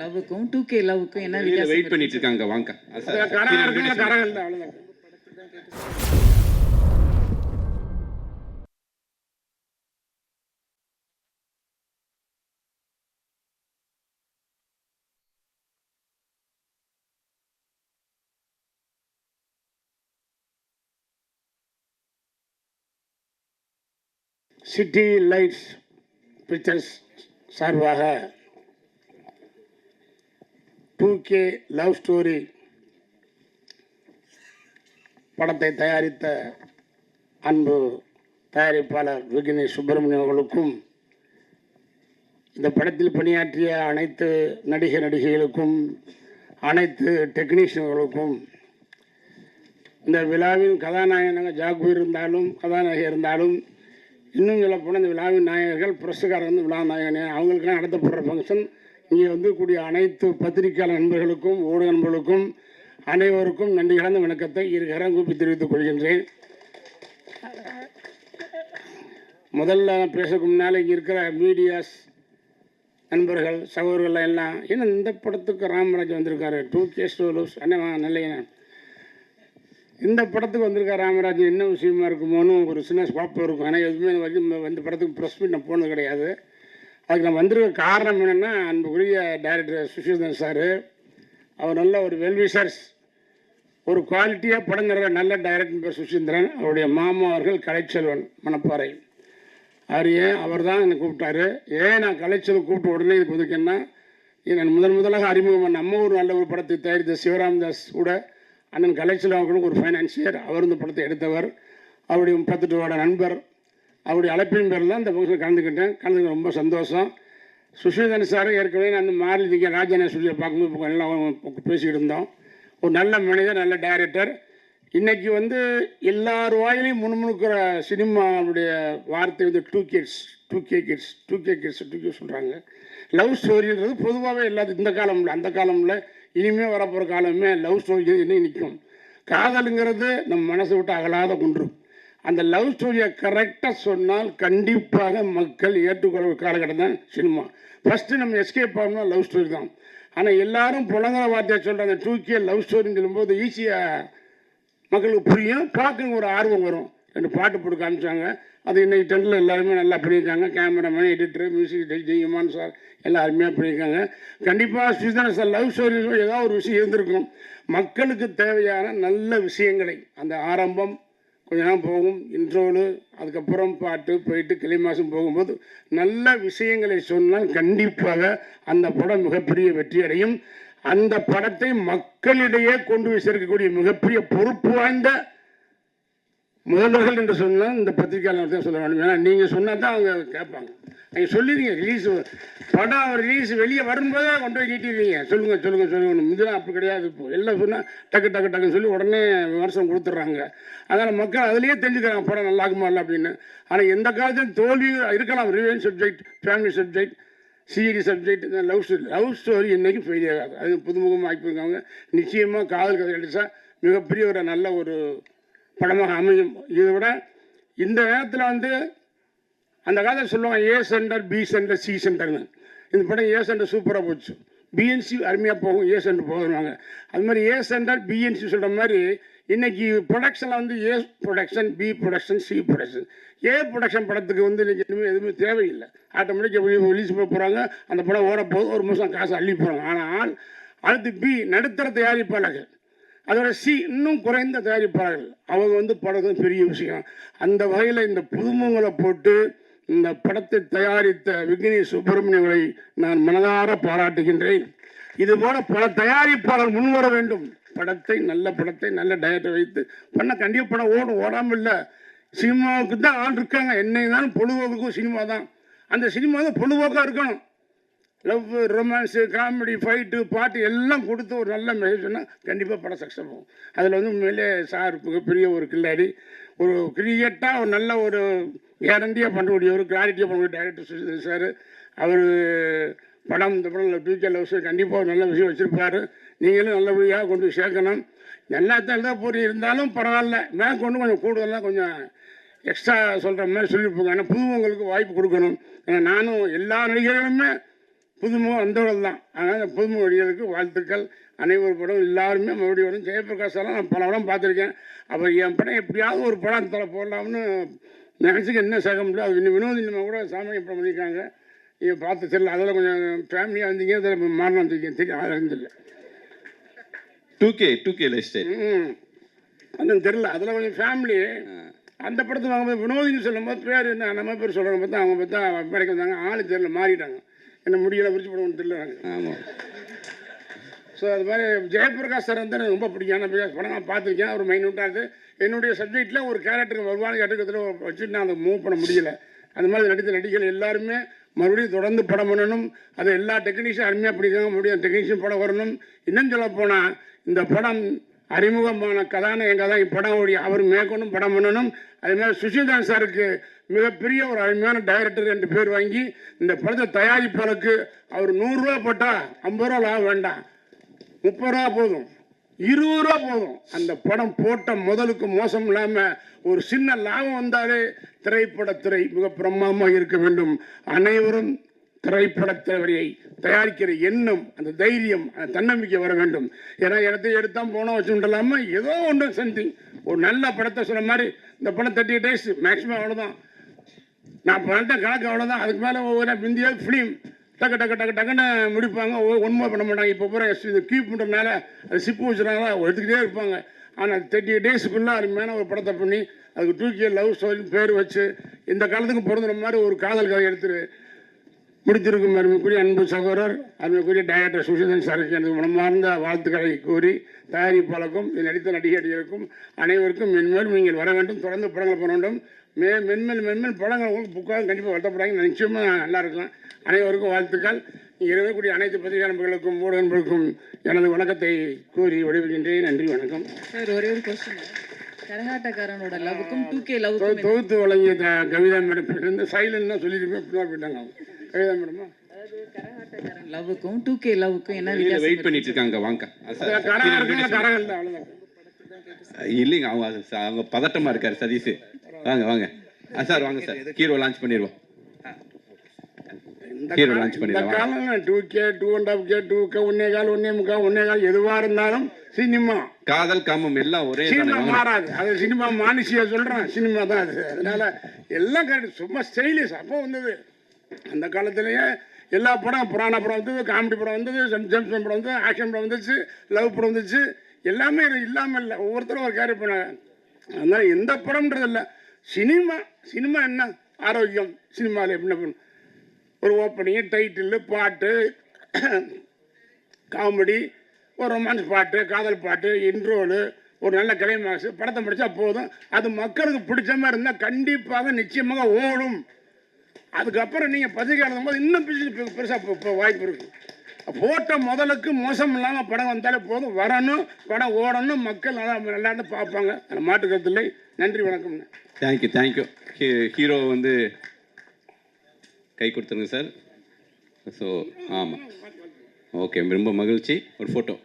லவ்வுக்கும் two K லவ்வுக்கும் என்ன வித்தியாசம் வெயிட் பண்ணிட்டு இருக்காங்க வாங்க சிட்டி லைட்ஸ் பிக்சர்ஸ் சார்பாக டூ கே லவ் ஸ்டோரி படத்தை தயாரித்த அன்பு தயாரிப்பாளர் விக்னேஷ் சுப்பிரமணியம் அவர்களுக்கும் இந்த படத்தில் பணியாற்றிய அனைத்து நடிகை நடிகைகளுக்கும் அனைத்து டெக்னீஷியன்களுக்கும் இந்த விழாவின் கதாநாயகனாக ஜாகு இருந்தாலும் கதாநாயகி இருந்தாலும் இன்னும் சொல்ல போன இந்த விழாவின் நாயகர்கள் புரஸ்காரர் வந்து விழா நாயகனே அவங்களுக்கெல்லாம் நடத்தப்படுற ஃபங்க்ஷன் இங்கே வந்து கூடிய அனைத்து பத்திரிகையாளர் நண்பர்களுக்கும் ஊடக நண்பர்களுக்கும் அனைவருக்கும் நன்றி கலந்த வணக்கத்தை இருகரம் கூப்பி தெரிவித்துக் கொள்கின்றேன். முதல்ல நான் பேசக்கு முன்னால் இங்கே இருக்கிற மீடியாஸ் நண்பர்கள் சகோதரர்கள் எல்லாம் ஏன்னா இந்த படத்துக்கு ராமராஜ் வந்திருக்காரு? டூ கே ஸ்டோலூஸ் அண்ணா நல்ல இந்த படத்துக்கு வந்திருக்கார் ராமராஜ் என்ன விஷயமா இருக்குமோன்னு ஒரு சின்ன ஸ்வாப் இருக்கும். ஆனால் எதுவுமே வந்து வரைக்கும் இந்த படத்துக்கு ப்ரெஸ் மீட் நான் போனது கிடையாது. அதுக்கு நான் வந்திருக்க காரணம் என்னென்னா அன்புக்குரிய டைரக்டர் சுஷிதன் சார். அவர் நல்ல ஒரு வெல்விஷர்ஸ் ஒரு குவாலிட்டியாக படங்கிற நல்ல டைரக்டர் பேர் சுஷீந்திரன் அவருடைய மாமா அவர்கள் கலைச்செல்வன் மணப்பாறை. அவர் ஏன்? அவர் தான் என்னை கூப்பிட்டாரு. ஏன் நான் கலைச்செல்வன் கூப்பிட்ட உடனே இதுக்கு ஒதுக்கேன்னா நான் முதன் முதலாக அறிமுகம் நம்ம ஒரு நல்ல ஒரு படத்தை தயாரித்த சிவராம்தாஸ் கூட அண்ணன் கலைச்செல்வன் அவர்களுக்கு ஒரு ஃபைனான்சியர் அவர் இந்த படத்தை எடுத்தவர். அவருடைய பத்து ரூபாயோட நண்பர். அவருடைய அழைப்பின் பேரில் தான் இந்த கலந்துக்கிட்டேன். கலந்துக்க ரொம்ப சந்தோஷம். சுஷீதன் சாரும் ஏற்கனவே நான் அந்த மாரதிக்க ராஜான சுழியை பார்க்கும்போது இப்போ எல்லாம் பேசிக்கிட்டு இருந்தோம். ஒரு நல்ல மனிதர் நல்ல டைரக்டர் இன்றைக்கி வந்து எல்லார் வாயிலையும் முணுமுணுக்கிற சினிமாவுடைய வார்த்தை வந்து two kids two K kids two K kids two K சொல்கிறாங்க லவ் ஸ்டோரின்றது பொதுவாகவே இல்லாத இந்த காலம்ல அந்த காலம்ல இனிமேல் வரப்போகிற காலமே லவ் ஸ்டோரி இன்னும் நிற்கும் காதலுங்கிறது நம்ம மனசை விட்டு அகலாத குன்று அந்த லவ் ஸ்டோரியை கரெக்டாக சொன்னால் கண்டிப்பாக மக்கள் ஏற்றுக்கொள்ள காலகட்டம் தான் சினிமா. ஃபஸ்ட்டு நம்ம எஸ்கேப் ஆகணும் லவ் ஸ்டோரி தான். ஆனால் எல்லாரும் புலங்கிற வார்த்தையை சொல்கிற அந்த டூ கே லவ் ஸ்டோரின்னு சொல்லும்போது ஈஸியாக மக்களுக்கு புரியும். பார்க்க ஒரு ஆர்வம் வரும். ரெண்டு பாட்டு போட்டு காமிச்சாங்க. அது இன்றைக்கி டென்டில் எல்லாருமே நல்லா பண்ணியிருக்காங்க. Cameraman editor music Jayaman sir எல்லாம் அருமையாக பண்ணியிருக்காங்க. கண்டிப்பாக சுதன சார் லவ் ஸ்டோரி ஏதாவது ஒரு விஷயம் இருந்திருக்கும். மக்களுக்கு தேவையான நல்ல விஷயங்களை அந்த ஆரம்பம் கொஞ்ச நேரம் போகும் இன்ட்ரோலு அதுக்கப்புறம் பாட்டு போயிட்டு கிளை மாதம் போகும்போது நல்ல விஷயங்களை சொன்னால் கண்டிப்பாக அந்த படம் மிகப்பெரிய வெற்றி அடையும். அந்த படத்தை மக்களிடையே கொண்டு போய் சேர்க்கக்கூடிய மிகப்பெரிய பொறுப்பு வாய்ந்த முதல்வர்கள் என்று சொன்னால் இந்த பத்திரிகையாளர் தான் சொல்ல வேண்டும். ஏன்னா நீங்கள் சொன்னால் தான் அவங்க கேட்பாங்க. நீங்கள் சொல்லிடுங்க ரிலீஸ் படம் ரிலீஸ் வெளியே வரும்போதே கொண்டு போய் நீட்டிடுவீங்க சொல்லுங்கள் சொல்லுங்கள் சொல்லுங்கள் முந்தினா அப்படி கிடையாது இப்போ. எல்லாம் சொன்னால் டக்கு டக்கு டக்குன்னு சொல்லி உடனே விமர்சனம் கொடுத்துட்றாங்க. அதனால் மக்கள் அதுலேயே தெரிஞ்சுக்கிறாங்க படம் நல்லா இருக்குமா இல்லை அப்படின்னு. ஆனால் எந்த காலத்திலும் தோல்வி இருக்கலாம். Revenge subject family subject CID subject இந்த லவ் ஸ்டோரி லவ் ஸ்டோரி என்றைக்கும் ஃபெயில் ஆகாது. அது புதுமுகமாக ஆக்கியிருக்காங்க நிச்சயமாக காதல் கதை அடித்தா மிகப்பெரிய ஒரு நல்ல ஒரு படமாக அமையும். இதை விட இந்த நேரத்தில் வந்து அந்த காலத்தில் சொல்லுவாங்க A centre B centre C சென்டர்னு இந்த படம் ஏ சென்டர் சூப்பராக போச்சு. பிஎன்சி அருமையாக போகும் ஏ சென்டர் போகிறாங்க அது மாதிரி ஏ சென்டர் பிஎன்சி சொல்கிற மாதிரி இன்னைக்கு ப்ரொடக்ஷனில் வந்து A production B production C production A production படத்துக்கு வந்து இன்னைக்கு எதுவுமே எதுவுமே தேவையில்லை. ஆட்டோமேட்டிக்காக ரிலீஸ் பண்ண போகிறாங்க அந்த படம் ஓட போகுது ஒரு மாதம் காசு அள்ளி போகிறாங்க ஆனால் அடுத்து பி நடுத்தர தயாரிப்பாளர்கள் அதோட சி இன்னும் குறைந்த தயாரிப்பாளர்கள் அவங்க வந்து படம் பெரிய விஷயம். அந்த வகையில் இந்த புதுமங்களை போட்டு இந்த படத்தை தயாரித்த விக்னேஷ் சுப்பிரமணியங்களை நான் மனதார பாராட்டுகின்றேன். இது போல பல தயாரிப்பாளர் முன்வர வேண்டும். படத்தை நல்ல படத்தை நல்ல டயட்டை வைத்து பண்ண கண்டிப்பாக படம் ஓடும். ஓடாமல் இல்லை. சினிமாவுக்கு தான் ஆள் இருக்காங்க. என்னை இருந்தாலும் பொழுதுபோக்குக்கும் சினிமா தான். அந்த சினிமா தான் பொழுதுபோக்காக இருக்கணும். லவ் ரொமான்ஸு காமெடி ஃபைட்டு பாட்டு எல்லாம் கொடுத்து ஒரு நல்ல மெசேஜ் சொன்னால் கண்டிப்பாக படம் சக்ஸஸ் ஆகும். அதில் வந்து உண்மையிலே சார் மிகப்பெரிய ஒரு கில்லாடி. ஒரு கிரியேட்டாக ஒரு நல்ல ஒரு கேரண்டியாக பண்ணக்கூடிய ஒரு கிளாரிட்டியாக பண்ணக்கூடிய டைரக்டர் சார் அவர் படம் இந்த படம் ஃபியூச்சர் லவ்ஸ் கண்டிப்பாக ஒரு நல்ல விஷயம் வச்சுருப்பாரு. நீங்களும் நல்லபடியாக கொண்டு சேர்க்கணும். எல்லாத்தையும் தான் பொறி இருந்தாலும் பரவாயில்ல. மேம் கொண்டு கொஞ்சம் கூடுதலாக கொஞ்சம் எக்ஸ்ட்ரா சொல்கிற மாதிரி சொல்லியிருப்பாங்க ஏன்னா புதுவங்களுக்கு வாய்ப்பு கொடுக்கணும். ஏன்னா நானும் எல்லா நடிகர்களுமே புதுமுகம் வந்தவர்கள் தான். அதனால் புதுமுக வழிகளுக்கு வாழ்த்துக்கள். அனைவர் படம் எல்லாருமே மறுபடியும் வரும். ஜெயபிரகாஷ் எல்லாம் நான் பல படம் பார்த்துருக்கேன். அப்புறம் என் படம் எப்படியாவது ஒரு படம் தலை போடலாம்னு நினச்சிக்க என்ன முடியல அது இன்னும் வினோதி நம்ம கூட சாமி படம் பண்ணியிருக்காங்க. இதை பார்த்து தெரியல. அதில் கொஞ்சம் ஃபேமிலியாக வந்தீங்க அதில் மாறலாம் தெரியும். தெரியும் இருந்தில்ல டூ கே டூ கே ம். அது தெரில அதில் கொஞ்சம் ஃபேமிலி அந்த படத்தை வாங்கும்போது வினோதின்னு சொல்லும்போது பேர் என்ன நம்ம பேர் சொல்கிறவங்க பார்த்தா அவங்க பார்த்தா வேலைக்கு வந்தாங்க. ஆள் தெரியல மாறிட்டாங்க. என்ன முடியல விரிச்சு போடுவோம்னு தெரியல. ஆமாம் ஸோ அது மாதிரி ஜெயபிரகாஷ் சார் வந்து எனக்கு ரொம்ப பிடிக்கும். ஏன்னா பிகாஸ் படம் நான் பார்த்துருக்கேன் ஒரு மைனூட்டாக இருக்குது என்னுடைய சப்ஜெக்டில் ஒரு கேரக்டருக்கு வருவான்னு கேட்டுக்கிறது வச்சுட்டு நான் அதை மூவ் பண்ண முடியல. அந்த மாதிரி நடித்த நடிகர்கள் எல்லாருமே மறுபடியும் தொடர்ந்து படம் பண்ணணும். அது எல்லா டெக்னீஷியன் அருமையாக பிடிக்காங்க மறுபடியும் டெக்னீஷியன் படம் வரணும். இன்னும் சொல்ல போனால் இந்த படம் அறிமுகமான கதாநாயகன் கதை படம் ஓடி அவர் மேற்கொண்டும் படம் பண்ணணும். அதே மாதிரி சுஷில்தான் சாருக்கு மிகப்பெரிய ஒரு அருமையான டைரக்டர் என்று பேர் வாங்கி இந்த படத்தை தயாரிப்பாளருக்கு அவர் நூறுரூவா போட்டால் ஐம்பது ரூபா லாபம் வேண்டாம். முப்பது ரூபா போதும். இருபது ரூபா போதும். அந்த படம் போட்ட முதலுக்கு மோசம் இல்லாமல் ஒரு சின்ன லாபம் வந்தாலே திரைப்படத்துறை மிக பிரமாதமாக இருக்க வேண்டும். அனைவரும் திரைப்படத்துறையை தயாரிக்கிற எண்ணம் அந்த தைரியம் அந்த தன்னம்பிக்கை வர வேண்டும். ஏன்னா இடத்தை எடுத்தா போனோம் வச்சுட்டு ஏதோ ஒன்று சம்திங் ஒரு நல்ல படத்தை சொன்ன மாதிரி இந்த படம் தேர்ட்டி டேஸ் மேக்ஸிமம் அவ்வளோதான் நான் பண்ணிட்ட கணக்கு அவ்வளோதான் அதுக்கு மேலே ஒவ்வொரு இந்தியா ஃபிலிம் டக்கு டக்கு டக்கு டக்குன்னு முடிப்பாங்க. ஒன்றுமே பண்ண மாட்டாங்க. இப்போ பூரா இது கீப் பண்ணுறதுனால அது சிப்பு வச்சுருக்காங்க. எடுத்துக்கிட்டே இருப்பாங்க. ஆனால் தேர்ட்டி டேஸுக்குள்ளே அருமையான ஒரு படத்தை பண்ணி அதுக்கு தூக்கிய லவ் ஸ்டோரின்னு பேர் வச்சு இந்த காலத்துக்கு பிறந்த மாதிரி ஒரு காதல் கதை எடுத்துரு. முடித்திருக்கும் அருமைக்குரிய அன்பு சகோதரர் அருமைக்குரிய டைரக்டர் சுஷிதன் சாருக்கு எனது மனமார்ந்த வாழ்த்துக்களை கூறி தயாரிப்பாளருக்கும் நடித்த நடிகர்களுக்கும் அனைவருக்கும் மென்மேலும் நீங்கள் வர வேண்டும் தொடர்ந்து படங்கள் பண்ண வேண்டும். மே மென்மேல் மென்மேல் படங்கள் உங்களுக்கு புக்காக கண்டிப்பாக வருத்தப்படாங்க நிச்சயமாக நல்லா இருக்கும். அனைவருக்கும் வாழ்த்துக்கள். இருக்கக்கூடிய அனைத்து பத்திரிகை நண்பர்களுக்கும் ஊடக நண்பர்களுக்கும் எனது வணக்கத்தை கூறி விடைபெறுகின்றேன். நன்றி வணக்கம். சார் ஒரே ஒரு கொஸ்டின் கரகாட்டக்காரனோட டூ கே லவ்வுக்கும் தொகுத்து வழங்கிய கவிதா மேடம் தான் சொல்லியிருப்பேன் பின்னாடி போயிட்டாங்க. கவிதா மேடமா? கரகாட்டக்காரன் லவ்வுக்கும் டூ கே லவ்வுக்கும் என்ன வெளியில வித்தியாசம் வெயிட் பண்ணிட்டு இருக்காங்க வாங்க. அது சார், கரகம் இருக்குல்ல கரகம் இல்லை அவ்வளோதான் இல்லைங்க அவங்க அவங்க பதட்டமா இருக்காரு சதீஷ். வாங்க வாங்க. சார் வாங்க சார். ஹீரோ லான்ச் பண்ணிடுவோம். ஹீரோ லான்ச் பண்ணிடுவோம். காலம் two K two and half K two K ஒன்னே கால் ஒன்னே முக்கா ஒன்னே கால் எதுவாக இருந்தாலும் சினிமா. காதல் காமம் எல்லாம் ஒரே சினிமா மாறாது. அது சினிமா மானுஷியா சொல்றேன் சினிமா தான் அது. அதனால எல்லாம் கரெக்ட் சும்மா ஸ்டைலிஷ் அப்போ வந்தது. அந்த காலத்திலேயே எல்லா படம் புராண படம் வந்தது காமெடி படம் வந்தது ஜெம்ஸ் படம் வந்தது ஆக்ஷன் படம் வந்துச்சு லவ் படம் வந்துச்சு. எல்லாமே இல்லாமல் இல்லை. ஒவ்வொருத்தரும் ஒரு கேரி பண்ணாங்க. அதனால் எந்த படம்ன்றது இல்லை. சினிமா சினிமா என்ன? ஆரோக்கியம். சினிமாவில் என்ன பண்ணும் ஒரு ஓப்பனிங் டைட்டில் பாட்டு காமெடி ஒரு ரொமான்ஸ் பாட்டு காதல் பாட்டு இன்ட்ரோலு ஒரு நல்ல கிளைமாக்ஸ் படத்தை முடித்தா போதும். அது மக்களுக்கு பிடிச்ச மாதிரி இருந்தால் கண்டிப்பாக நிச்சயமாக ஓடும். அதுக்கப்புறம் நீங்கள் பத்திரிக்கை எழுதும்போது போது இன்னும் பெருசாக வாய்ப்பு இருக்குது போட்ட முதலுக்கு மோசம் இல்லாமல் படம் வந்தாலே போதும். வரணும் படம் ஓடணும் மக்கள் நல்லா நல்லா இருந்து பார்ப்பாங்க. அந்த மாற்று கருத்தில்லை நன்றி வணக்கம்ண்ணே தேங்க்யூ தேங்க்யூ ஹீரோ வந்து கை கொடுத்துருங்க சார். ஸோ ஆமாம் ஓகே ரொம்ப மகிழ்ச்சி. ஒரு ஃபோட்டோ